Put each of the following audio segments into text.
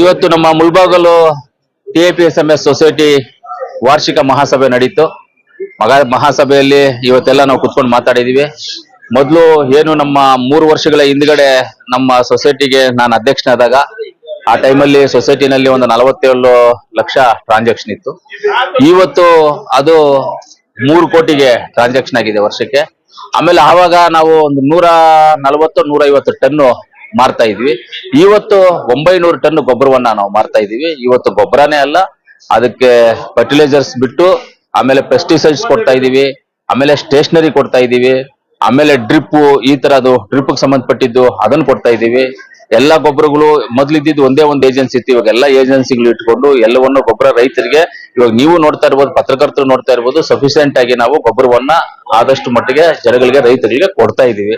ಇವತ್ತು ನಮ್ಮ Mulbagal T P S M S society ವಾರ್ಷಿಕ ಮಹಾಸಭೆ ನಡೀತು. ಮಗ ಮಹಾಸಭೆಯಲ್ಲಿ ಇವತ್ತೆಲ್ಲ ನಾವು ಕುತ್ಕೊಂಡು ಮಾತಾಡಿದೀವಿ. ಮೊದಲು ಏನು ನಮ್ಮ ಮೂರು ವರ್ಷಗಳ ಹಿಂದ್ಗಡೆ ನಮ್ಮ ಸೊಸೈಟಿಗೆ ನಾನು ಅಧ್ಯಕ್ಷನಾದಾಗ, ಆ ಟೈಮಲ್ಲಿ ಸೊಸೈಟಿನಲ್ಲಿ ಒಂದು ನಲವತ್ತೇಳು ಲಕ್ಷ ಟ್ರಾನ್ಸಾಕ್ಷನ್ ಇತ್ತು. ಇವತ್ತು ಅದು ಮೂರು ಕೋಟಿಗೆ ಟ್ರಾನ್ಸಾಕ್ಷನ್ ಆಗಿದೆ ವರ್ಷಕ್ಕೆ. ಆಮೇಲೆ ಆವಾಗ ನಾವು ಒಂದು ನೂರ ನಲವತ್ತು ನೂರ ಐವತ್ತು ಟನ್ನು ಮಾರ್ತಾ ಇದೀವಿ. ಇವತ್ತು ಒಂಬೈನೂರು ಟನ್ ಗೊಬ್ಬರವನ್ನ ನಾವು ಮಾರ್ತಾ ಇದೀವಿ ಇವತ್ತು ಗೊಬ್ಬರನೇ ಅಲ್ಲ, ಅದಕ್ಕೆ ಫರ್ಟಿಲೈಸರ್ಸ್ ಬಿಟ್ಟು, ಆಮೇಲೆ ಪೆಸ್ಟಿಸೈಡ್ಸ್ ಕೊಡ್ತಾ ಇದೀವಿ ಆಮೇಲೆ ಸ್ಟೇಷನರಿ ಕೊಡ್ತಾ ಇದೀವಿ ಆಮೇಲೆ ಡ್ರಿಪ್ ಈ ತರದು ಡ್ರಿಪ್ ಸಂಬಂಧಪಟ್ಟಿದ್ದು ಅದನ್ನ ಕೊಡ್ತಾ ಇದೀವಿ ಎಲ್ಲಾ ಗೊಬ್ಬರಗಳು ಮೊದ್ಲಿದ್ದು ಒಂದೇ ಒಂದು ಏಜೆನ್ಸಿ ಇತ್ತು. ಇವಾಗ ಎಲ್ಲಾ ಏಜೆನ್ಸಿಗಳು ಇಟ್ಕೊಂಡು ಎಲ್ಲವನ್ನು ಗೊಬ್ಬರ ರೈತರಿಗೆ ಇವಾಗ ನೀವು ನೋಡ್ತಾ ಇರ್ಬೋದು, ಪತ್ರಕರ್ತರು ನೋಡ್ತಾ ಇರ್ಬೋದು ಸಫಿಶಿಯಂಟ್ ಆಗಿ ನಾವು ಗೊಬ್ಬರವನ್ನ ಆದಷ್ಟು ಮಟ್ಟಿಗೆ ಜನಗಳಿಗೆ, ರೈತರಿಗೆ ಕೊಡ್ತಾ ಇದೀವಿ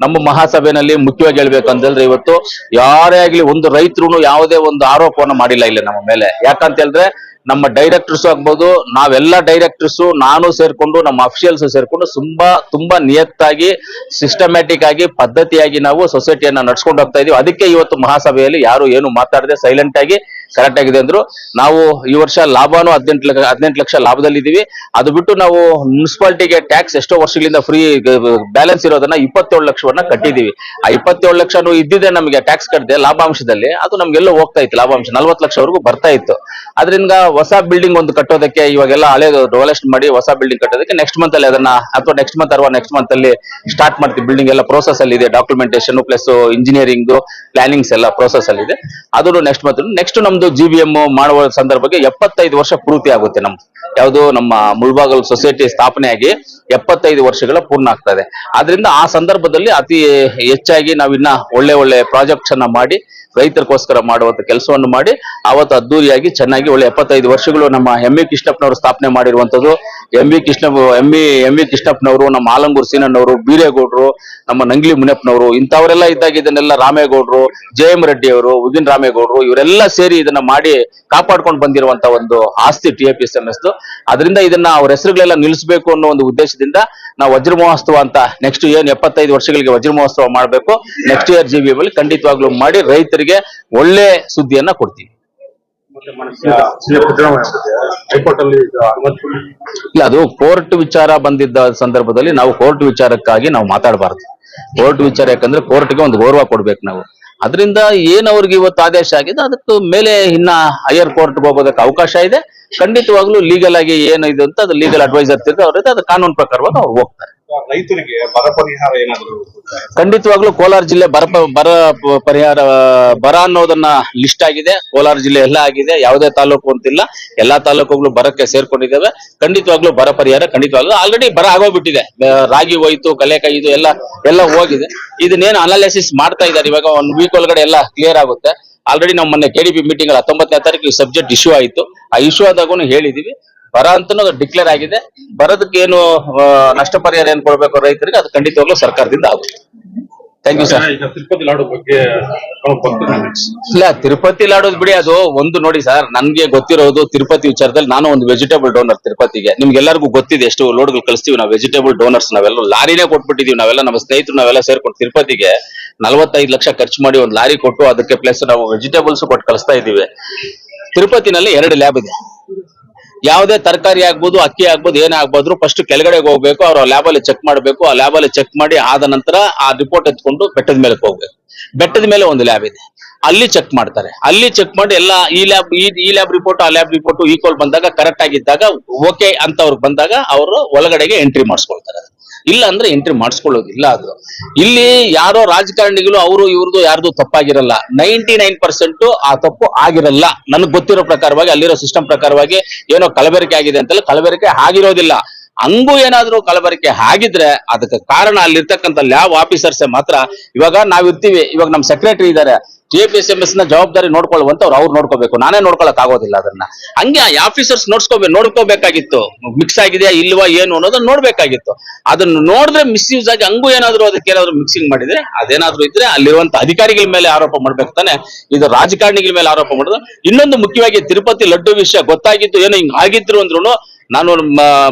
ನಮ್ಮ ಮಹಾಸಭೆಯಲ್ಲಿ ಮುಖ್ಯವಾಗಿ ಹೇಳ್ಬೇಕಂತಂದ್ರೆ ಇವತ್ತು ಯಾರೇ ಆಗ್ಲಿ ಒಂದು ರೈತರು ಯಾವುದೇ ಒಂದು ಆರೋಪವನ್ನು ಮಾಡಿಲ್ಲ ಇಲ್ಲಿ ನಮ್ಮ ಮೇಲೆ. ಯಾಕಂತ ಹೇಳಿದ್ರೆ ನಮ್ಮ ಡೈರೆಕ್ಟರ್ಸ್ ಆಗ್ಬೋದು, ನಾವೆಲ್ಲ ಡೈರೆಕ್ಟರ್ಸ್ ನಾನು ಸೇರ್ಕೊಂಡು, ನಮ್ಮ ಅಫಿಷಿಯಲ್ಸ್ ಸೇರ್ಕೊಂಡು ತುಂಬಾ ತುಂಬಾ ನಿಯತ್ತಾಗಿ ಸಿಸ್ಟಮ್ಯಾಟಿಕ್ ಆಗಿ, ಪದ್ಧತಿಯಾಗಿ ನಾವು ಸೊಸೈಟಿಯನ್ನ ನಡ್ಸ್ಕೊಂಡು ಹೋಗ್ತಾ ಇದೀವಿ. ಅದಕ್ಕೆ ಇವತ್ತು ಮಹಾಸಭೆಯಲ್ಲಿ ಯಾರು ಏನು ಮಾತಾಡದೆ ಸೈಲೆಂಟ್ ಆಗಿ ಕರೆಕ್ಟ್ ಆಗಿದೆ ಅಂದ್ರು. ನಾವು ಈ ವರ್ಷ ಲಾಭನೂ ಹದಿನೆಂಟು ಲಕ್ಷ ಹದಿನೆಂಟು ಲಕ್ಷ ಲಾಭದಲ್ಲಿ ಇದೀವಿ ಅದು ಬಿಟ್ಟು ನಾವು ಮುನ್ಸಿಪಾಲಿಟಿಗೆ ಟ್ಯಾಕ್ಸ್ ಎಷ್ಟೋ ವರ್ಷಗಳಿಂದ ಫ್ರೀ ಬ್ಯಾಲೆನ್ಸ್ ಇರೋದನ್ನ ಇಪ್ಪತ್ತೇಳು ಲಕ್ಷವನ್ನ ಕಟ್ಟಿದೀವಿ ಆ ಇಪ್ಪತ್ತೇಳು ಲಕ್ಷನು ಇದ್ದಿದೆ ನಮಗೆ ಟ್ಯಾಕ್ಸ್ ಕಟ್ಟದೆ ಲಾಭಾಂಶದಲ್ಲಿ. ಅದು ನಮ್ಗೆಲ್ಲೋ ಹೋಗ್ತಾ ಇತ್ತು, ಲಾಭಾಂಶ. ನಲ್ವತ್ತು ಲಕ್ಷವರೆಗೂ ಬರ್ತಾ ಇತ್ತು. ಅದರಿಂದ ಹೊಸ ಬಿಲ್ಡಿಂಗ್ ಒಂದು ಕಟ್ಟೋದಕ್ಕೆ ಇವಾಗೆಲ್ಲ ಹಳೆದು ಡೆವಲಪ್ ಮಾಡಿ ಹೊಸ ಬಿಲ್ಡಿಂಗ್ ಕಟ್ಟೋದಕ್ಕೆ ನೆಕ್ಸ್ಟ್ ಮಂತ್ ಅಲ್ಲಿ ಅದನ್ನ ಅಥವಾ ನೆಕ್ಸ್ಟ್ ಮಂತ್ ಅಥವಾ ನೆಕ್ಸ್ಟ್ ಮಂತ್ ಅಲ್ಲಿ ಸ್ಟಾರ್ಟ್ ಮಾಡ್ತೀವಿ. ಬಿಲ್ಡಿಂಗ್ ಎಲ್ಲ ಪ್ರೋಸೆಸ್ ಅಲ್ಲಿ ಇದೆ. ಡಾಕ್ಯುಮೆಂಟೇಶನ್ ಪ್ಲಸ್ ಇಂಜಿನಿಯರಿಂಗ್ ಪ್ಲಾನಿಂಗ್ಸ್ ಎಲ್ಲ ಪ್ರೋಸೆಸ್ ಅಲ್ಲಿ ಇದೆ. ಅದು ನೆಕ್ಸ್ಟ್ ಮಂತ್ ನೆಕ್ಸ್ಟ್ ನಮ್ದು ಜಿ ಬಿ ಎಂ ಮಾಡುವ ಸಂದರ್ಭಕ್ಕೆ ಎಪ್ಪತ್ತೈದು ವರ್ಷ ಪೂರ್ತಿ ಆಗುತ್ತೆ ನಮ್ದು. ಯಾವುದು ನಮ್ಮ ಮುಳ್ಬಾಗಲ್ ಸೊಸೈಟಿ ಸ್ಥಾಪನೆ ಆಗಿ ಎಪ್ಪತ್ತೈದು ವರ್ಷಗಳ ಪೂರ್ಣ ಆಗ್ತದೆ. ಆದ್ರಿಂದ ಆ ಸಂದರ್ಭದಲ್ಲಿ ಅತಿ ಹೆಚ್ಚಾಗಿ ನಾವಿನ್ನ ಒಳ್ಳೆ ಒಳ್ಳೆ ಪ್ರಾಜೆಕ್ಟ್ಸ್ ಅನ್ನ ಮಾಡಿ ರೈತರಿಗೋಸ್ಕರ ಮಾಡುವಂತ ಕೆಲಸವನ್ನು ಮಾಡಿ ಅವತ್ತು ಅದ್ದೂರಿಯಾಗಿ ಚೆನ್ನಾಗಿ ಒಳ್ಳೆ ಎಪ್ಪತ್ತೈದು ವರ್ಷಗಳು ನಮ್ಮ ಎಂ ವಿ ಕೃಷ್ಣಪ್ಪನವರು ಸ್ಥಾಪನೆ ಮಾಡಿರುವಂತದ್ದು M V Krishna M V M V ಕೃಷ್ಣಪ್ಪನವರು, ನಮ್ಮ ಆಲಂಗೂರು ಸೀನಣ್ಣವರು, ಬೀರೇಗೌಡರು, ನಮ್ಮ ನಂಗ್ಲಿ ಮುನಿಯಪ್ಪನವರು, ಇಂಥವರೆಲ್ಲ ಇದ್ದಾಗ ಇದನ್ನೆಲ್ಲ ರಾಮೇಗೌಡರು, ಜೆ ಎಂ ರೆಡ್ಡಿ ಅವರು ಉಗಿನ್ ರಾಮೇಗೌಡರು, ಇವರೆಲ್ಲ ಸೇರಿ ಇದನ್ನ ಮಾಡಿ ಕಾಪಾಡ್ಕೊಂಡು ಬಂದಿರುವಂತ ಒಂದು ಆಸ್ತಿ T A S M S ಅದರಿಂದ ಇದನ್ನ ಅವ್ರ ಹೆಸರುಗಳೆಲ್ಲ ನಿಲ್ಲಿಸಬೇಕು ಅನ್ನೋ ಒಂದು ಉದ್ದೇಶದಿಂದ ನಾವು ವಜ್ರ ಮಹೋತ್ಸವ ಅಂತ ನೆಕ್ಸ್ಟ್ ಏನ್ ಎಪ್ಪತ್ತೈದು ವರ್ಷಗಳಿಗೆ ವಜ್ರ ಮಹೋತ್ಸವ ಮಾಡಬೇಕು ನೆಕ್ಸ್ಟ್ ಇಯರ್ ಜಿ ಬಿ ಖಂಡಿತವಾಗ್ಲೂ ಮಾಡಿ ರೈತರಿಗೆ ಒಳ್ಳೆ ಸುದ್ದಿಯನ್ನ ಕೊಡ್ತೀವಿ. ಇಲ್ಲ ಅದು ಕೋರ್ಟ್ ವಿಚಾರ ಬಂದಿದ್ದ ಸಂದರ್ಭದಲ್ಲಿ ನಾವು ಕೋರ್ಟ್ ವಿಚಾರಕ್ಕಾಗಿ ನಾವು ಮಾತಾಡಬಾರ್ದು. ಕೋರ್ಟ್ ವಿಚಾರ ಯಾಕಂದ್ರೆ ಕೋರ್ಟ್ಗೆ ಒಂದು ಗೌರವ ಕೊಡ್ಬೇಕು ನಾವು. ಅದರಿಂದ ಏನ್ ಅವ್ರಿಗೆ ಇವತ್ತು ಆದೇಶ ಆಗಿದೆ ಅದಕ್ಕೆ ಮೇಲೆ ಇನ್ನ ಹೈಯರ್ ಕೋರ್ಟ್ ಹೋಗೋದಕ್ಕೆ ಅವಕಾಶ ಇದೆ. ಖಂಡಿತವಾಗ್ಲೂ ಲೀಗಲ್ ಆಗಿ ಏನಿದೆ ಅಂತ ಅದು ಲೀಗಲ್ ಅಡ್ವೈಸರ್ ತಿರ್ಗ ಅವ್ರಿಗೆ ಅದು ಕಾನೂನು ಪ್ರಕಾರವಾಗಿ ಅವ್ರು ಹೋಗ್ತಾರೆ. ರೈತರಿಗೆ ಬರ ಪರಿಹಾರ ಏನಾದರೂ ಖಂಡಿತವಾಗ್ಲೂ ಕೋಲಾರ ಜಿಲ್ಲೆ ಬರ ಬರ ಪರಿಹಾರ, ಬರ ಅನ್ನೋದನ್ನ ಲಿಸ್ಟ್ ಆಗಿದೆ. ಕೋಲಾರ ಜಿಲ್ಲೆ ಎಲ್ಲ ಆಗಿದೆ. ಯಾವುದೇ ತಾಲೂಕು ಅಂತಿಲ್ಲ. ಎಲ್ಲಾ ತಾಲೂಕುಗಳು ಬರಕ್ಕೆ ಸೇರ್ಕೊಂಡಿದ್ದಾವೆ. ಖಂಡಿತವಾಗ್ಲೂ ಬರ ಪರಿಹಾರ, ಖಂಡಿತವಾಗ್ಲೂ ಆಲ್ರೆಡಿ ಬರ ಆಗೋಗ್ಬಿಟ್ಟಿದೆ. ರಾಗಿ ಹೋಯ್ತು ಕಲೆಕಾಯಿ ಇದು ಎಲ್ಲ ಎಲ್ಲ ಹೋಗಿದೆ. ಇದನ್ನೇನು ಅನಾಲಿಸಿಸ್ ಮಾಡ್ತಾ ಇದ್ದಾರೆ. ಇವಾಗ ಒಂದು ವೀಕ್ ಒಳಗಡೆ ಎಲ್ಲ ಕ್ಲಿಯರ್ ಆಗುತ್ತೆ. ಆಲ್ರೆಡಿ ನಮ್ಮ ಮೊನ್ನೆ ಕೆಡಿಪಿ ಮೀಟಿಂಗ್ ಅಲ್ಲಿ ಹತ್ತೊಂಬತ್ತನೇ ತಾರೀಕು ಸಬ್ಜೆಕ್ಟ್ ಇಶ್ಯೂ ಆಯಿತು. ಆ ಇಶ್ಯೂ ಆದಾಗೂ ಹೇಳಿದೀವಿ. ಬರ ಅಂತನೂ ಡಿಕ್ಲೇರ್ ಆಗಿದೆ. ಬರೋದಕ್ಕೆ ಏನು ನಷ್ಟ ಪರಿಹಾರ ಏನ್ ಕೊಡ್ಬೇಕು ರೈತರಿಗೆ, ಅದು ಖಂಡಿತವಾಗ್ಲೂ ಸರ್ಕಾರದಿಂದ ಆಗುತ್ತೆ. ಥ್ಯಾಂಕ್ ಯು ಸರ್ ಈಗ ತಿರುಪತಿ ಲಾಡು ಬಗ್ಗೆ ನಾವು ಇಲ್ಲ ತಿರುಪತಿ ಲಾಡೋದ್ ಬಿಡಿ ಅದು ಒಂದು ನೋಡಿ ಸರ್ ನನ್ಗೆ ಗೊತ್ತಿರೋದು ತಿರುಪತಿ ವಿಚಾರದಲ್ಲಿ ನಾನು ಒಂದು ವೆಜಿಟೇಬಲ್ ಡೋನರ್ ತಿರುಪತಿಗೆ. ನಿಮ್ಗೆಲ್ಲರಿಗೂ ಗೊತ್ತಿದೆ ಎಷ್ಟು ಲೋಡ್ಗಳು ಕಳಿಸ್ತೀವಿ ನಾವು ವೆಜಿಟೇಬಲ್ ಡೋನರ್ಸ್ ನಾವೆಲ್ಲ ಲಾರಿನೇ ಕೊಟ್ಬಿಟ್ಟಿದೀವಿ ನಾವೆಲ್ಲ ನಮ್ಮ ಸ್ನೇಹಿತರು ನಾವೆಲ್ಲ ಸೇರ್ಕೊಂಡು ತಿರುಪತಿಗೆ. ನಲವತ್ತೈದು ಲಕ್ಷ ಖರ್ಚು ಮಾಡಿ ಒಂದು ಲಾರಿ ಕೊಟ್ಟು ಅದಕ್ಕೆ ಪ್ಲಸ್ ನಾವು ವೆಜಿಟೇಬಲ್ಸ್ ಕೊಟ್ಟು ಕಳಿಸ್ತಾ ಇದೀವಿ ತಿರುಪತಿನಲ್ಲಿ ಎರಡು ಲ್ಯಾಬ್ ಇದೆ. ಯಾವುದೇ ತರಕಾರಿ ಆಗ್ಬೋದು, ಅಕ್ಕಿ ಆಗ್ಬೋದು, ಏನೇ ಆಗ್ಬೋದ್ರು ಫಸ್ಟ್ ಕೆಳಗಡೆ ಹೋಗ್ಬೇಕು, ಅವ್ರ ಲ್ಯಾಬ್ ಅಲ್ಲಿ ಚೆಕ್ ಮಾಡಬೇಕು, ಆ ಲ್ಯಾಬ್ ಅಲ್ಲಿ ಚೆಕ್ ಮಾಡಿ ಆದ ನಂತರ ಆ ರಿಪೋರ್ಟ್ ಎತ್ಕೊಂಡು ಬೆಟ್ಟದ ಮೇಲೆ ಹೋಗ್ಬೇಕು. ಬೆಟ್ಟದ ಮೇಲೆ ಒಂದು ಲ್ಯಾಬ್ ಇದೆ. ಅಲ್ಲಿ ಚೆಕ್ ಮಾಡ್ತಾರೆ. ಅಲ್ಲಿ ಚೆಕ್ ಮಾಡಿ ಎಲ್ಲ ಈ ಲ್ಯಾಬ್ ಈ ಲ್ಯಾಬ್ ರಿಪೋರ್ಟ್ ಆ ಲ್ಯಾಬ್ ರಿಪೋರ್ಟ್ ಈಕ್ವಲ್ ಬಂದಾಗ ಕರೆಕ್ಟ್ ಆಗಿದ್ದಾಗ ಓಕೆ ಅಂತ ಅವ್ರು ಬಂದಾಗ ಅವರು ಒಳಗಡೆಗೆ ಎಂಟ್ರಿ ಮಾಡಿಸ್ಕೊಳ್ತಾರೆ. ಇಲ್ಲ ಅಂದ್ರೆ ಎಂಟ್ರಿ ಮಾಡಿಸ್ಕೊಳ್ಳೋದಿಲ್ಲ ಅದು. ಇಲ್ಲಿ ಯಾರೋ ರಾಜಕಾರಣಿಗಳು ಅವರು ಇವ್ರದ್ದು ಯಾರ್ದು ತಪ್ಪಾಗಿರಲ್ಲ. ನೈಂಟಿ ನೈನ್ ಪರ್ಸೆಂಟ್ ಆ ತಪ್ಪು ಆಗಿರಲ್ಲ. ನನಗೆ ಗೊತ್ತಿರೋ ಪ್ರಕಾರವಾಗಿ ಅಲ್ಲಿರೋ ಸಿಸ್ಟಮ್ ಪ್ರಕಾರವಾಗಿ ಏನೋ ಕಲಬೆರಕೆ ಆಗಿದೆ ಅಂತಲ್ಲ ಕಲಬೆರಕೆ ಆಗಿರೋದಿಲ್ಲ. ಹಂಗೂ ಏನಾದ್ರು ಕಲಬೆರಕೆ ಆಗಿದ್ರೆ ಅದಕ್ಕೆ ಕಾರಣ ಅಲ್ಲಿರ್ತಕ್ಕಂಥ ಲ್ಯಾಬ್ ಆಫೀಸರ್ಸ್ ಮಾತ್ರ ಇವಾಗ ನಾವಿರ್ತೀವಿ ಇವಾಗ ನಮ್ ಸೆಕ್ರೆಟರಿ ಎಂ ಎಸ್ನ ಜವಾಬ್ದಾರಿ ನೋಡ್ಕೊಳ್ಳುವಂತ ಅವ್ರು ನೋಡ್ಕೋಬೇಕು. ನಾನೇ ನೋಡ್ಕೊಳಕ್ ಆಗೋದಿಲ್ಲ ಅದನ್ನ. ಹಂಗೆ ಆ ಆಫೀಸರ್ಸ್ ನೋಡ್ಸ್ಕೋಬೇಕು ನೋಡ್ಕೋಬೇಕಾಗಿತ್ತು. ಮಿಕ್ಸ್ ಆಗಿದೆಯಾ, ಇಲ್ವಾ, ಏನು ಅನ್ನೋದನ್ನ ನೋಡ್ಬೇಕಾಗಿತ್ತು. ಅದನ್ನ ನೋಡಿದ್ರೆ ಮಿಸ್ಯೂಸ್ ಆಗಿ ಹಂಗೂ ಏನಾದ್ರು ಅದಕ್ಕೆ ಏನಾದ್ರು ಮಿಕ್ಸಿಂಗ್ ಮಾಡಿದ್ರೆ, ಅದೇನಾದ್ರು ಇದ್ರೆ ಅಲ್ಲಿರುವಂತ ಅಧಿಕಾರಿಗಳ ಮೇಲೆ ಆರೋಪ ಮಾಡ್ಬೇಕು ತಾನೆ. ಇದು ರಾಜಕಾರಣಿಗಳ ಮೇಲೆ ಆರೋಪ ಮಾಡೋದು. ಇನ್ನೊಂದು ಮುಖ್ಯವಾಗಿ ತಿರುಪತಿ ಲಡ್ಡು ವಿಷಯ ಗೊತ್ತಾಗಿತ್ತು, ಏನೋ ಹಿಂಗ್ ಆಗಿದ್ರು ಅಂದ್ರೂ ನಾನು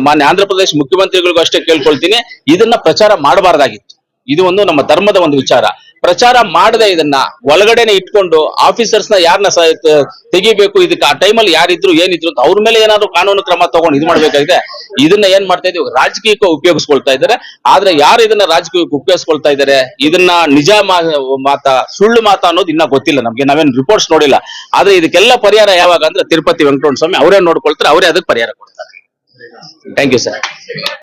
ಮಾನ್ಯ ಆಂಧ್ರ ಪ್ರದೇಶ ಮುಖ್ಯಮಂತ್ರಿಗಳಿಗೂ ಅಷ್ಟೇ ಕೇಳ್ಕೊಳ್ತೀನಿ. ಇದನ್ನ ಪ್ರಚಾರ ಮಾಡಬಾರ್ದಾಗಿತ್ತು. ಇದು ಒಂದು ನಮ್ಮ ಧರ್ಮದ ಒಂದು ವಿಚಾರ. ಪ್ರಚಾರ ಮಾಡದೆ ಇದನ್ನ ಒಳಗಡೆನೆ ಇಟ್ಕೊಂಡು ಆಫೀಸರ್ಸ್ನ ಯಾರನ್ನ ತೆಗಿಬೇಕು, ಇದಕ್ಕೆ ಆ ಟೈಮಲ್ಲಿ ಯಾರಿದ್ರು, ಏನಿದ್ರು ಅಂತ ಅವ್ರ ಮೇಲೆ ಏನಾದ್ರು ಕಾನೂನು ಕ್ರಮ ತಗೊಂಡು ಇದು ಮಾಡ್ಬೇಕಾಗಿದೆ. ಇದನ್ನ ಏನ್ ಮಾಡ್ತಾ ಇದೀವಿ ರಾಜಕೀಯಕ್ಕೆ ಉಪಯೋಗಿಸ್ಕೊಳ್ತಾ ಇದ್ದಾರೆ. ಆದ್ರೆ ಯಾರು ಇದನ್ನ ರಾಜಕೀಯಕ್ಕೆ ಉಪಯೋಗಿಸ್ಕೊಳ್ತಾ ಇದ್ದಾರೆ? ಇದನ್ನ ನಿಜ ಮಾತಾ, ಸುಳ್ಳು ಮಾತಾ ಅನ್ನೋದು ಇನ್ನ ಗೊತ್ತಿಲ್ಲ ನಮ್ಗೆ. ನಾವೇನ್ ರಿಪೋರ್ಟ್ಸ್ ನೋಡಿಲ್ಲ. ಆದ್ರೆ ಇದಕ್ಕೆಲ್ಲ ಪರಿಹಾರ ಯಾವಾಗ ಅಂದ್ರೆ ತಿರುಪತಿ ವೆಂಕಟರಮಣ ಸ್ವಾಮಿ ಅವರೇ ನೋಡ್ಕೊಳ್ತಾರೆ, ಅವರೇ ಅದಕ್ಕೆ ಪರಿಹಾರ ಕೊಡ್ತಾರೆ. Thank you sir